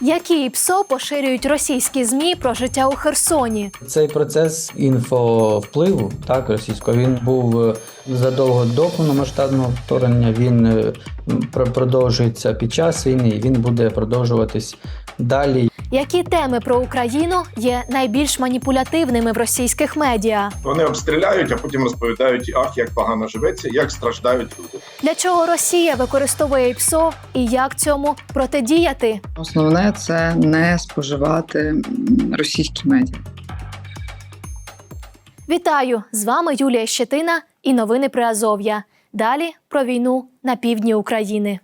Які ПСО поширюють російські змі про життя у Херсоні? Цей процес інфовпливу так російського він був е, задовго до повномасштабного вторгнення. Він е, продовжується під час війни. і Він буде продовжуватись далі. Які теми про Україну є найбільш маніпулятивними в російських медіа? Вони обстріляють, а потім розповідають, ах, як погано живеться, як страждають люди. Для чого Росія використовує ПСО і як цьому протидіяти? Основне це не споживати російські медіа. Вітаю! З вами Юлія Щетина і новини при Азов'я. Далі про війну на півдні України.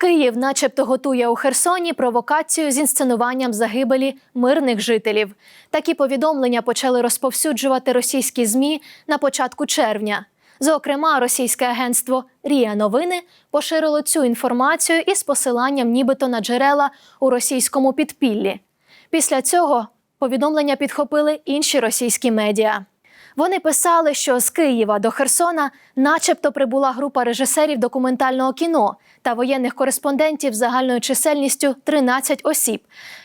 Київ, начебто, готує у Херсоні провокацію з інсценуванням загибелі мирних жителів. Такі повідомлення почали розповсюджувати російські змі на початку червня. Зокрема, російське агентство Рія Новини поширило цю інформацію із посиланням нібито на джерела у російському підпіллі. Після цього повідомлення підхопили інші російські медіа. Вони писали, що з Києва до Херсона, начебто, прибула група режисерів документального кіно та воєнних кореспондентів загальною чисельністю 13 осіб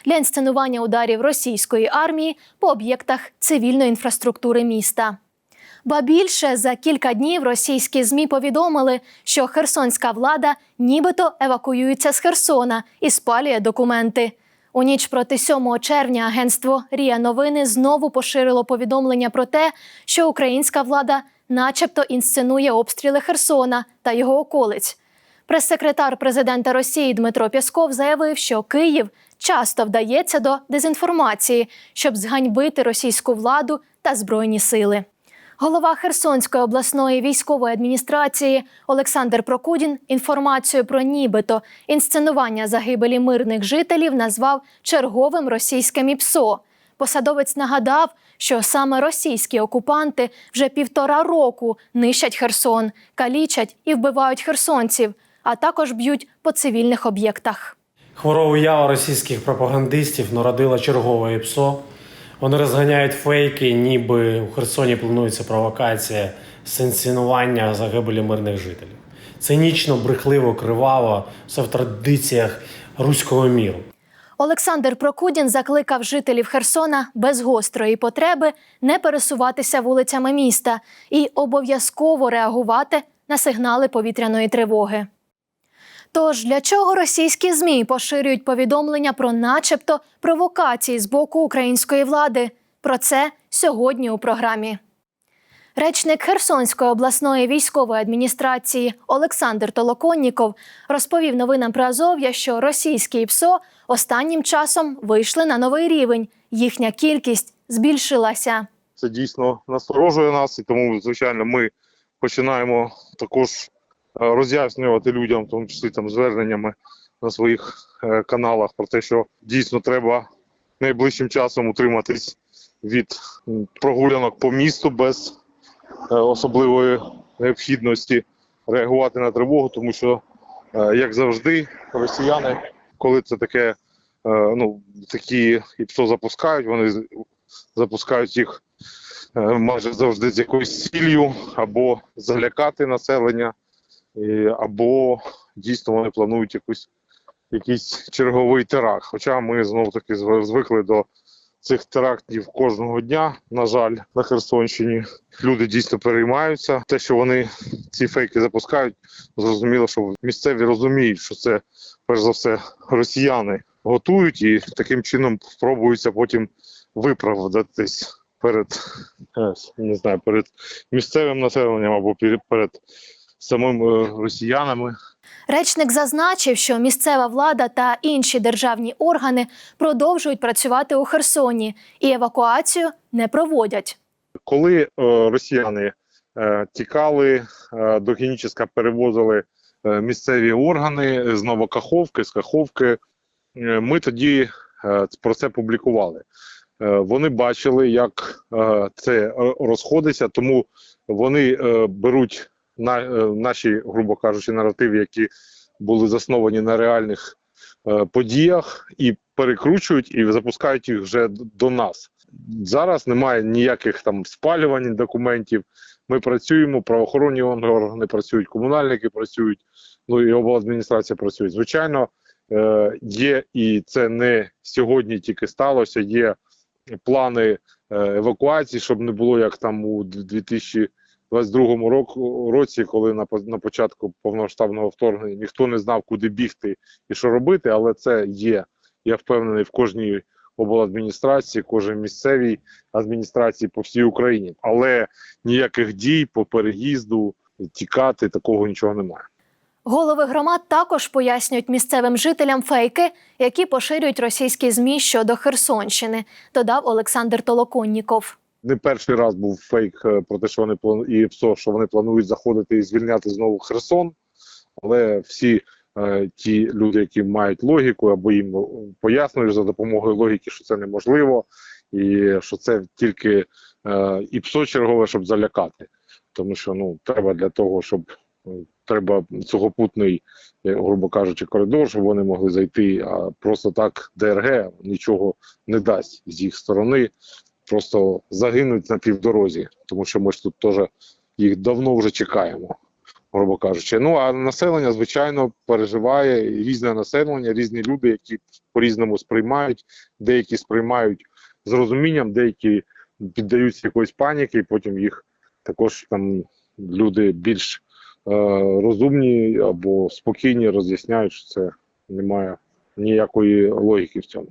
для інсценування ударів російської армії по об'єктах цивільної інфраструктури міста. Ба більше за кілька днів російські змі повідомили, що херсонська влада нібито евакуюється з Херсона і спалює документи. У ніч проти 7 червня агентство Рія Новини знову поширило повідомлення про те, що українська влада, начебто, інсценує обстріли Херсона та його околиць. Прес-секретар президента Росії Дмитро Пєсков заявив, що Київ часто вдається до дезінформації, щоб зганьбити російську владу та збройні сили. Голова Херсонської обласної військової адміністрації Олександр Прокудін інформацію про нібито інсценування загибелі мирних жителів назвав черговим російським ІПСО. Посадовець нагадав, що саме російські окупанти вже півтора року нищать Херсон, калічать і вбивають херсонців, а також б'ють по цивільних об'єктах. Хвора уява російських пропагандистів народила чергове ІПСО. Вони розганяють фейки, ніби у Херсоні планується провокація з інсценування загибелі мирних жителів. Цинічно, брехливо, криваво, все в традиціях руського міру. Олександр Прокудін закликав жителів Херсона без гострої потреби не пересуватися вулицями міста і обов'язково реагувати на сигнали повітряної тривоги. Тож для чого російські змі поширюють повідомлення про, начебто, провокації з боку української влади? Про це сьогодні у програмі. Речник Херсонської обласної військової адміністрації Олександр Толоконніков розповів новинам про Азов'я, що російські ПСО останнім часом вийшли на новий рівень. Їхня кількість збільшилася. це дійсно насторожує нас, і тому, звичайно, ми починаємо також роз'яснювати людям, в тому числі там зверненнями на своїх е, каналах про те, що дійсно треба найближчим часом утриматись від прогулянок по місту без е, особливої необхідності реагувати на тривогу, тому що, е, як завжди, росіяни, коли це таке, е, ну такі ІПСО запускають, вони запускають їх е, майже завжди з якоюсь ціллю або залякати населення, і, або дійсно вони планують якусь якийсь черговий теракт. Хоча ми знову таки звикли до цих терактів кожного дня. На жаль, на Херсонщині люди дійсно переймаються. Те, що вони ці фейки запускають, зрозуміло, що місцеві розуміють, що це перш за все росіяни готують і таким чином спробуються потім виправдатись перед е, не знаю, перед місцевим населенням або перед самими росіянами. Речник зазначив, що місцева влада та інші державні органи продовжують працювати у Херсоні і евакуацію не проводять. Коли е, росіяни е, тікали е, до Геніческа, перевозили е, місцеві органи з Новокаховки, з Каховки, е, ми тоді е, про це публікували. Е, вони бачили, як е, це е, розходиться, тому вони е, беруть на, е, наші, грубо кажучи, наративи, які були засновані на реальних е, подіях, і перекручують і запускають їх вже до нас. Зараз немає ніяких там спалювань документів. Ми працюємо, правоохоронні органи працюють, комунальники працюють, ну і обладміністрація працює. Звичайно, е, є, і це не сьогодні тільки сталося. Є плани евакуації, щоб не було як там у 2022 року, році, коли на, на початку повномасштабного вторгнення ніхто не знав, куди бігти і що робити, але це є. Я впевнений в кожній обладміністрації, кожній місцевій адміністрації по всій Україні. Але ніяких дій по переїзду, тікати, такого нічого немає. Голови громад також пояснюють місцевим жителям фейки, які поширюють російські змі щодо Херсонщини, додав Олександр Толоконніков. Не перший раз був фейк е, про те, що вони плану- і ПСО, що вони планують заходити і звільняти знову Херсон. Але всі е, ті люди, які мають логіку, або їм е, пояснюють за допомогою логіки, що це неможливо, і що це тільки е, і ПСО чергове, щоб залякати. Тому що ну треба для того, щоб е, треба сухопутний, грубо кажучи, коридор, щоб вони могли зайти. А просто так ДРГ нічого не дасть з їх сторони просто загинуть на півдорозі, тому що ми ж тут теж їх давно вже чекаємо, грубо кажучи. Ну а населення, звичайно, переживає різне населення, різні люди, які по-різному сприймають, деякі сприймають з розумінням, деякі піддаються якоїсь паніки, і потім їх також там люди більш е, розумні або спокійні роз'ясняють, що це немає ніякої логіки в цьому.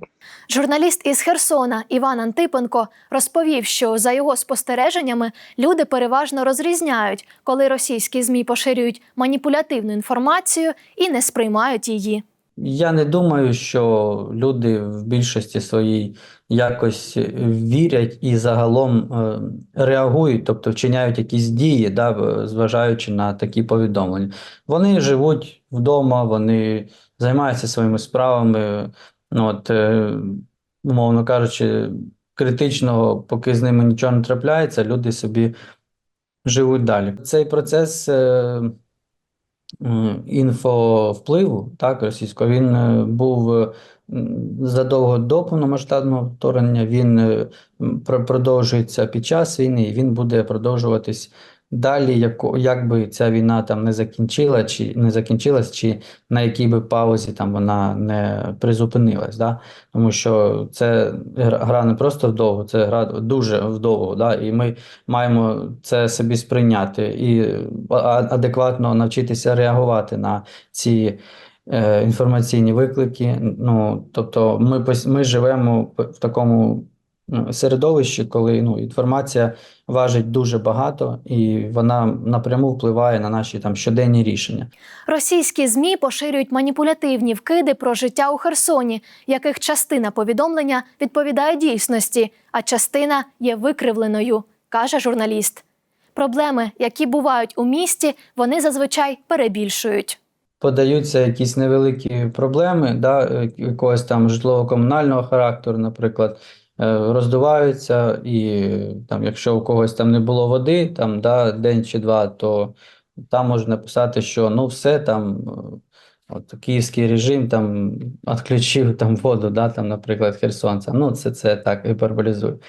Журналіст із Херсона Іван Антипенко розповів, що за його спостереженнями люди переважно розрізняють, коли російські змі поширюють маніпулятивну інформацію і не сприймають її. Я не думаю, що люди в більшості своїй якось вірять і загалом е, реагують, тобто вчиняють якісь дії, да, зважаючи на такі повідомлення. Вони живуть вдома, вони займаються своїми справами. Ну, от, е, умовно кажучи, критичного, поки з ними нічого не трапляється, люди собі живуть далі. Цей процес. е, інфовпливу, так, російського, він е, був задовго до повномасштабного вторгнення, він продовжується під час війни, і він буде продовжуватись далі, яко- як би ця війна там не закінчила, чи не закінчилась, чи на якій би паузі там вона не призупинилась. Да? Тому що це гра не просто вдовго, це гра дуже вдовго, да? і ми маємо це собі сприйняти і адекватно навчитися реагувати на ці е, інформаційні виклики. Ну, тобто ми, ми живемо в такому середовищі, коли ну, інформація важить дуже багато, і вона напряму впливає на наші там щоденні рішення. Російські змі поширюють маніпулятивні вкиди про життя у Херсоні, яких частина повідомлення відповідає дійсності, а частина є викривленою, каже журналіст. Проблеми, які бувають у місті, вони зазвичай перебільшують. подаються якісь невеликі проблеми, да, е, якогось там житлово-комунального характеру, наприклад, е, роздуваються, і там, якщо у когось там не було води, там, да, день чи два, то там можна написати, що ну все там. е, От київський режим там відключив там воду, да, там, наприклад, херсонцям. Ну, це, це так гіперболізую.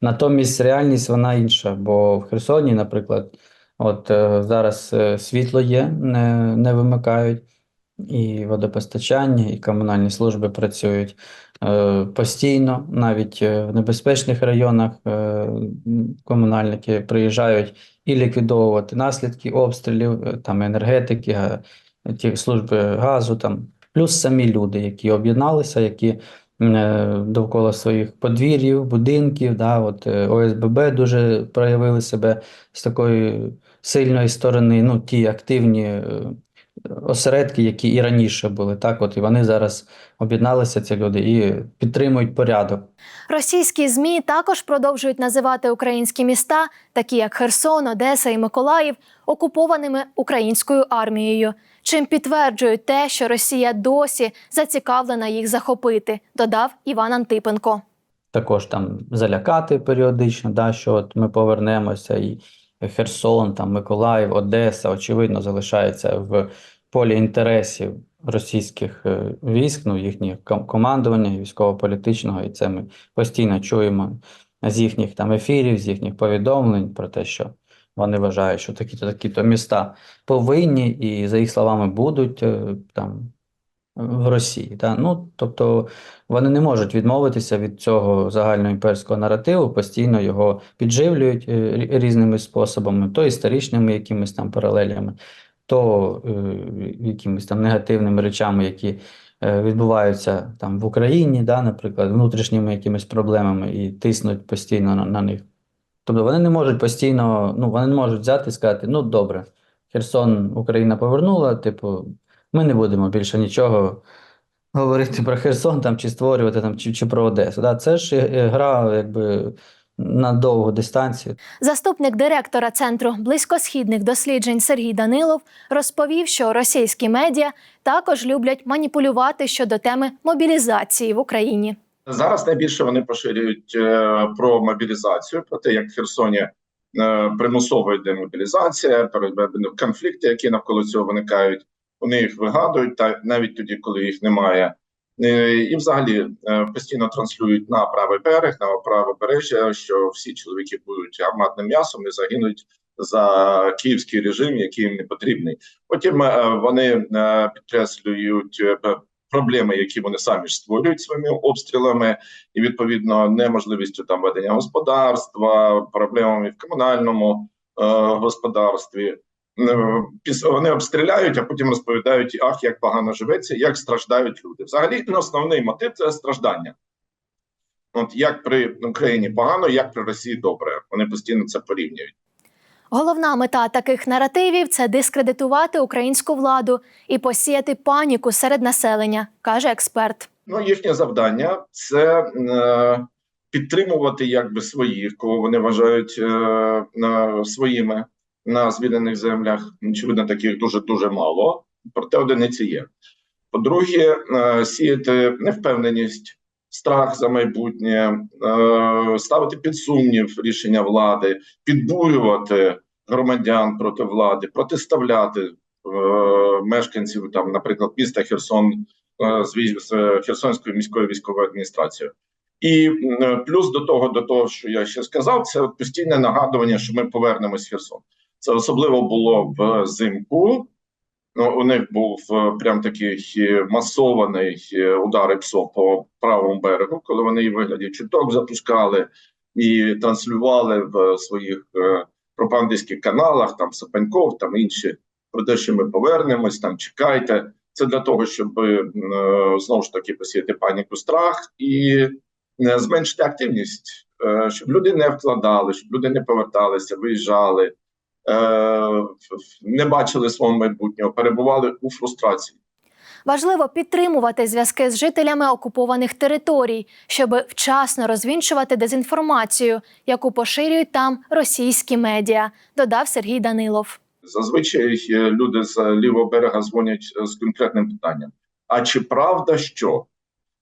Натомість реальність вона інша, бо в Херсоні, наприклад, от е, зараз е, світло є, не, не вимикають, і водопостачання, і комунальні служби працюють е, постійно, навіть е, в небезпечних районах е, комунальники приїжджають і ліквідовувати наслідки обстрілів, е, там енергетики, ті служби газу, там, плюс самі люди, які об'єдналися, які е, довкола своїх подвір'їв, будинків, да, от е, ОСББ дуже проявили себе з такої сильної сторони, ну, ті активні е, осередки, які і раніше були, так, от і вони зараз об'єдналися, ці люди, і підтримують порядок. Російські змі також продовжують називати українські міста, такі як Херсон, Одеса і Миколаїв, окупованими українською армією, чим підтверджують те, що Росія досі зацікавлена їх захопити, додав Іван Антипенко. також там залякати періодично, да, що от ми повернемося, і Херсон, там, Миколаїв, Одеса, очевидно, залишається в полі інтересів російських е, військ, ну, їхніх командування, військово-політичного, і це ми постійно чуємо з їхніх там ефірів, з їхніх повідомлень про те, що вони вважають, що такі-то такі-то міста повинні і, за їх словами, будуть е, там в Росії. Да? Ну, тобто вони не можуть відмовитися від цього загальноімперського наративу, постійно його підживлюють е, різними способами, то історичними якимись там паралелями, то е, якимись там негативними речами, які е, відбуваються там в Україні, да, наприклад, внутрішніми якимись проблемами і тиснуть постійно на, на них. Тобто вони не можуть постійно, ну, вони не можуть взяти і сказати, ну добре, Херсон Україна повернула, типу, ми не будемо більше нічого говорити про Херсон там, чи створювати там, чи, чи про Одесу. Да? Це ж е, гра якби на довгу дистанцію. Заступник директора Центру близькосхідних досліджень Сергій Данилов розповів, що російські медіа також люблять маніпулювати щодо теми мобілізації в Україні. Зараз найбільше вони поширюють е, про мобілізацію, про те, як в Херсоні е, примусово йде мобілізація, перебедені конфлікти, які навколо цього виникають. Вони їх вигадують, та навіть тоді, коли їх немає. Е, І взагалі е, постійно транслюють на правий берег, на правобережжя, що всі чоловіки будуть гарматним м'ясом і загинуть за київський режим, який їм не потрібний. Потім е, вони підкреслюють проблеми, які вони самі ж створюють своїми обстрілами, і відповідно неможливістю там ведення господарства, проблемами в комунальному господарстві. Е, Вони обстріляють, а потім розповідають: ах, як погано живеться, як страждають люди. Взагалі, ну, основний мотив це страждання. От як при Україні погано, як при Росії добре. Вони постійно це порівнюють. Головна мета таких наративів це дискредитувати українську владу і посіяти паніку серед населення, каже експерт. Ну, їхнє завдання це е, підтримувати якби своїх, кого вони вважають е, на, своїми на звільнених землях. Очевидно, таких дуже дуже мало, проте одиниці є. По-друге, е, сіяти невпевненість, страх за майбутнє, е, ставити під сумнів рішення влади, підбурювати громадян проти влади, протиставляти е, мешканців там, наприклад, міста Херсон з Херсонською міською військовою адміністрацією. І плюс до того, до того, що я ще сказав, це постійне нагадування, що ми повернемось в Херсон. Це особливо було взимку. Ну, у них був е, прям такий е, масований е, удар ПСО по правому берегу, коли вони в вигляді чуток запускали і транслювали в своїх пропагандистських каналах, там Сапенков, там інші, про те, що ми повернемось, там чекайте. Це для того, щоб знову ж таки посіяти паніку, страх і зменшити активність, щоб люди не вкладали, щоб люди не поверталися, виїжджали, не бачили свого майбутнього, перебували у фрустрації. Важливо підтримувати зв'язки з жителями окупованих територій, щоб вчасно розвінчувати дезінформацію, яку поширюють там російські медіа, додав Сергій Данилов. Зазвичай е, люди з лівого берега дзвонять е, з конкретним питанням: а чи правда що?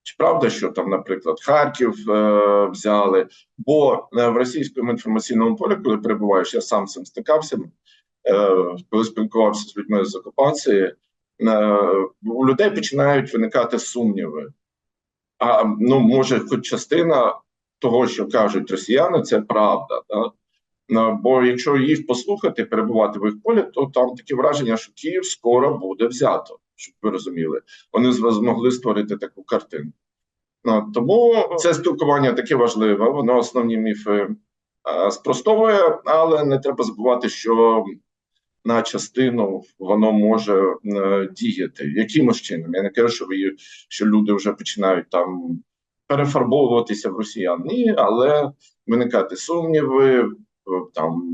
Чи правда, що там, наприклад, Харків е, взяли? Бо е, в російському інформаційному полі, коли перебуваєш, я сам цим стикався, е, коли спілкувався з людьми з окупації, е, у людей починають виникати сумніви. А ну, може, хоч частина того, що кажуть росіяни, це правда. Да? Ну, Бо якщо їх послухати, перебувати в їх полі, то там таке враження, що Київ скоро буде взято, щоб ви розуміли. Вони з- змогли створити таку картину. Ну, тому це спілкування таке важливе, воно основні міфи спростовує, але не треба забувати, що на частину воно може е, діяти. Якимось чином? Я не кажу, що, ви, що люди вже починають там перефарбовуватися в росіян. Ні, але виникати сумніви, е, там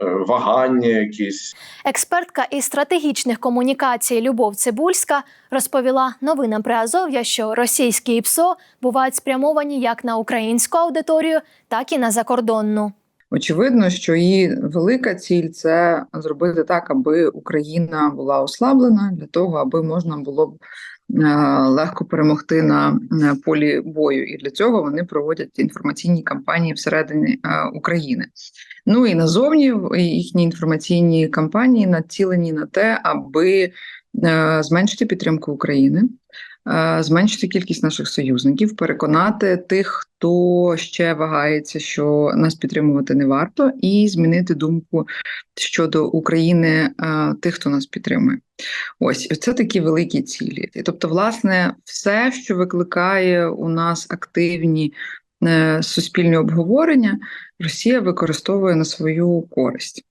вагання якісь. Експертка із стратегічних комунікацій Любов Цибульська розповіла новинам Приазов'я, що російські ІПСО бувають спрямовані як на українську аудиторію, так і на закордонну. Очевидно, що її велика ціль це зробити так, аби Україна була ослаблена для того, аби можна було б е, легко перемогти на е, полі бою. І для цього вони проводять інформаційні кампанії всередині е, України. Ну і назовні їхні інформаційні кампанії націлені на те, аби е, зменшити підтримку України, е, зменшити кількість наших союзників, переконати тих, хто ще вагається, що нас підтримувати не варто, і змінити думку щодо України е, тих, хто нас підтримує. Ось це такі великі цілі. Тобто, власне, все, що викликає у нас активні е, суспільні обговорення, Росія використовує на свою користь.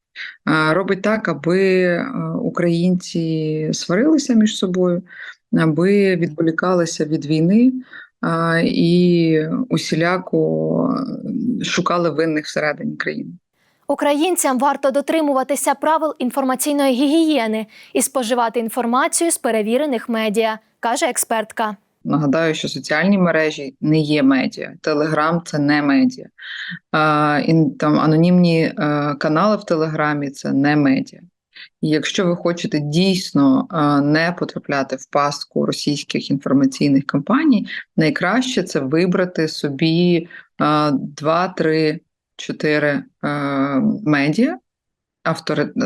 Е, Робить так, аби е, українці сварилися між собою, аби відволікалися від війни е, і усіляко шукали винних всередині країни. Українцям варто дотримуватися правил інформаційної гігієни і споживати інформацію з перевірених медіа, каже експертка. Нагадаю, що соціальні мережі не є медіа. Телеграм це не медіа. А, і, там, анонімні е, канали в Телеграмі це не медіа. І якщо ви хочете дійсно е, не потрапляти в пастку російських інформаційних кампаній, найкраще це вибрати собі е, два, три, чотири е, медіа.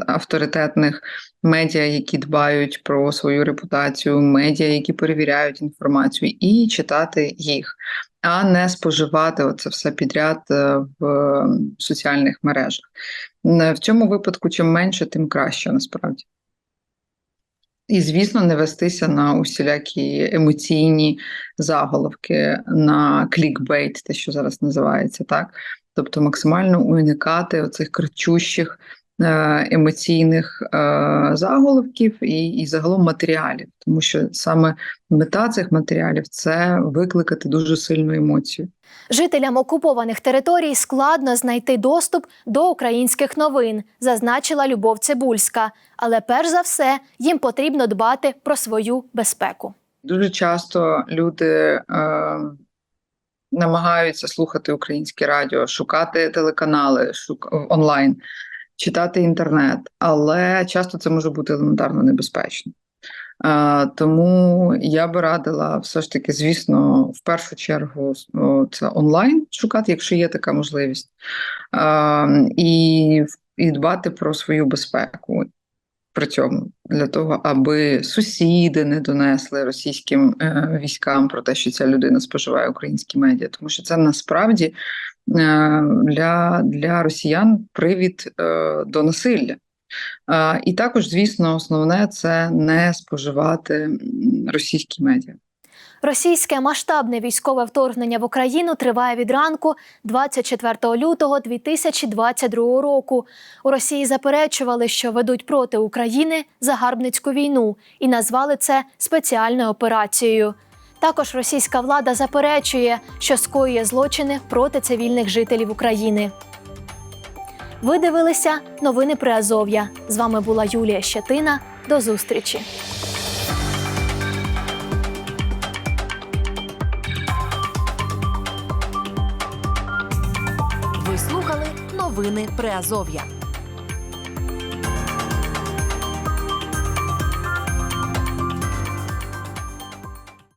Авторитетних медіа, які дбають про свою репутацію, медіа, які перевіряють інформацію, і читати їх, а не споживати оце все підряд е, в е, соціальних мережах. Н- В цьому випадку, чим менше, тим краще насправді. І, звісно, не вестися на усілякі емоційні заголовки, на клікбейт, те, що зараз називається, так? Тобто максимально уникати оцих кричущих е, емоційних е, заголовків і, і загалом матеріалів, тому що саме мета цих матеріалів це викликати дуже сильну емоцію. Жителям окупованих територій складно знайти доступ до українських новин, зазначила Любов Цибульська. Але перш за все їм потрібно дбати про свою безпеку. Дуже часто люди е, намагаються слухати українське радіо, шукати телеканали шук, онлайн, читати інтернет, але часто це може бути елементарно небезпечно. Тому я би радила все ж таки, звісно, в першу чергу це онлайн шукати, якщо є така можливість, і, і дбати про свою безпеку при цьому для того, аби сусіди не донесли російським е, військам про те, що ця людина споживає українські медіа, тому що це насправді для, для росіян привід е, до насилля. Е, і також, звісно, основне це не споживати російські медіа. Російське масштабне військове вторгнення в Україну триває від ранку 24 лютого 2022 року. У Росії заперечували, що ведуть проти України загарбницьку війну і назвали це спеціальною операцією. Також російська влада заперечує, що скоює злочини проти цивільних жителів України. Ви дивилися новини при Азов'я. З вами була Юлія Щетина. До зустрічі. Ви слухали новини Приазов'я.